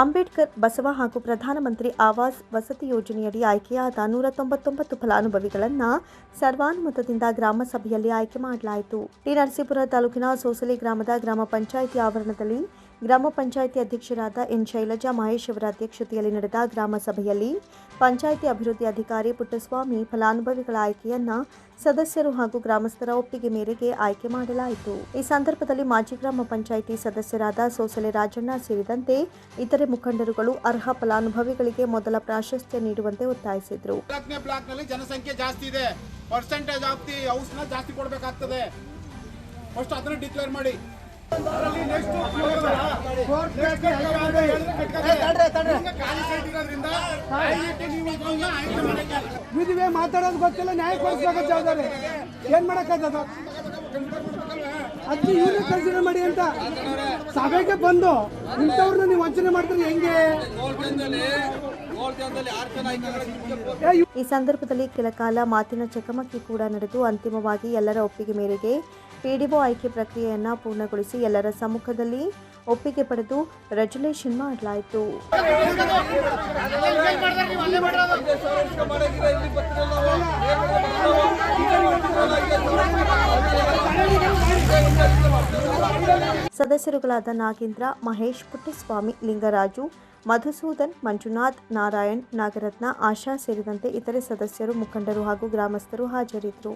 ಅಂಬೇಡ್ಕರ್, ಬಸವ ಹಾಗೂ ಪ್ರಧಾನಮಂತ್ರಿ ಆವಾಸ್ ವಸತಿ ಯೋಜನೆಯಡಿ ಆಯ್ಕೆಯಾದ ನೂರ ತೊಂಬತ್ತೊಂಬತ್ತು ಫಲಾನುಭವಿಗಳನ್ನು ಸರ್ವಾನುಮತದಿಂದ ಗ್ರಾಮ ಸಭೆಯಲ್ಲಿ ಆಯ್ಕೆ ಮಾಡಲಾಯಿತು. ಟಿ. ನರಸೀಪುರ ತಾಲೂಕಿನ ಸೋಸಲಿ ಗ್ರಾಮದ ಗ್ರಾಮ ಪಂಚಾಯಿತಿ ಆವರಣದಲ್ಲಿ ಗ್ರಾಮ ಪಂಚಾಯಿತಿ ಅಧ್ಯಕ್ಷರಾದ ಎನ್ ಶೈಲಜಾ ಮಹೇಶ್ ಅವರ ಅಧ್ಯಕ್ಷತೆಯಲ್ಲಿ ನಡೆದ ಗ್ರಾಮ ಸಭೆಯಲ್ಲಿ ಪಂಚಾಯಿತಿ ಅಭಿವೃದ್ಧಿ ಅಧಿಕಾರಿ ಪುಟ್ಟಸ್ವಾಮಿ ಫಲಾನುಭವಿಗಳ ಆಯ್ಕೆಯನ್ನ ಸದಸ್ಯರು ಹಾಗೂ ಗ್ರಾಮಸ್ಥರ ಒಪ್ಪಿಗೆ ಮೇರೆಗೆ ಆಯ್ಕೆ ಮಾಡಲಾಯಿತು. ಈ ಸಂದರ್ಭದಲ್ಲಿ ಮಾಜಿ ಗ್ರಾಮ ಪಂಚಾಯಿತಿ ಸದಸ್ಯರಾದ ಸೋಸಲೆ ರಾಜಣ್ಣ ಸೇರಿದಂತೆ ಇತರೆ ಮುಖಂಡರುಗಳು ಅರ್ಹ ಫಲಾನುಭವಿಗಳಿಗೆ ಮೊದಲ ಪ್ರಾಶಸ್ತ್ಯ ನೀಡುವಂತೆ ಒತ್ತಾಯಿಸಿದರು. ಜನಸಂಖ್ಯೆ ಜಾಸ್ತಿ ಇದೆ. ಪರ್ಸೆಂಟೇಜ್ ಜಾಸ್ತಿ ಕೊಡಬೇಕಾಗ್ತದೆ. ಮಾಡಿ. ಅದರಲ್ಲಿ ವಿಧಿವೆ ಮಾತಾಡೋದು ಗೊತ್ತಿಲ್ಲ, ನ್ಯಾಯ ಕೊಡಿಸ್ಬೇಕು ಜವಾಬ್ದಾರಿ ಏನ್ ಮಾಡಕ್ಕಾಗದ ಅದ್ ಇವ್ರನ್ನ ಕನ್ಸಿಡರ್ ಮಾಡಿ ಅಂತ ಸಭೆಗೆ ಬಂದು ಇಂಥವ್ರನ್ನ ನೀವು ವಂಚನೆ ಮಾಡಿದ್ರೆ ಹೆಂಗೆ? ಈ ಸಂದರ್ಭದಲ್ಲಿ ಕೆಲ ಕಾಲ ಮಾತಿನ ಚಕಮಕಿ ಕೂಡ ನಡೆದು ಅಂತಿಮವಾಗಿ ಎಲ್ಲರ ಒಪ್ಪಿಗೆ ಮೇರೆಗೆ ಪಿಡಿಒ ಆಯ್ಕೆ ಪ್ರಕ್ರಿಯೆಯನ್ನ ಪೂರ್ಣಗೊಳಿಸಿ ಎಲ್ಲರ ಸಮ್ಮುಖದಲ್ಲಿ ಒಪ್ಪಿಗೆ ಪಡೆದು ರೆಜುಲೇಷನ್ ಮಾಡಲಾಯಿತು ಸದಸ್ಯರುಗಳಾದ ನಾಗೇಂದ್ರ, ಮಹೇಶ್, ಪುಟ್ಟಸ್ವಾಮಿ, ಲಿಂಗರಾಜು, ಮಧುಸೂದನ್, ಮಂಜುನಾಥ್, ನಾರಾಯಣ್, ನಾಗರತ್ನ, ಆಶಾ ಸೇರಿದಂತೆ ಇತರೆ ಸದಸ್ಯರು ಮುಖಂಡರು ಹಾಗೂ ಗ್ರಾಮಸ್ಥರು ಹಾಜರಿದ್ದರು.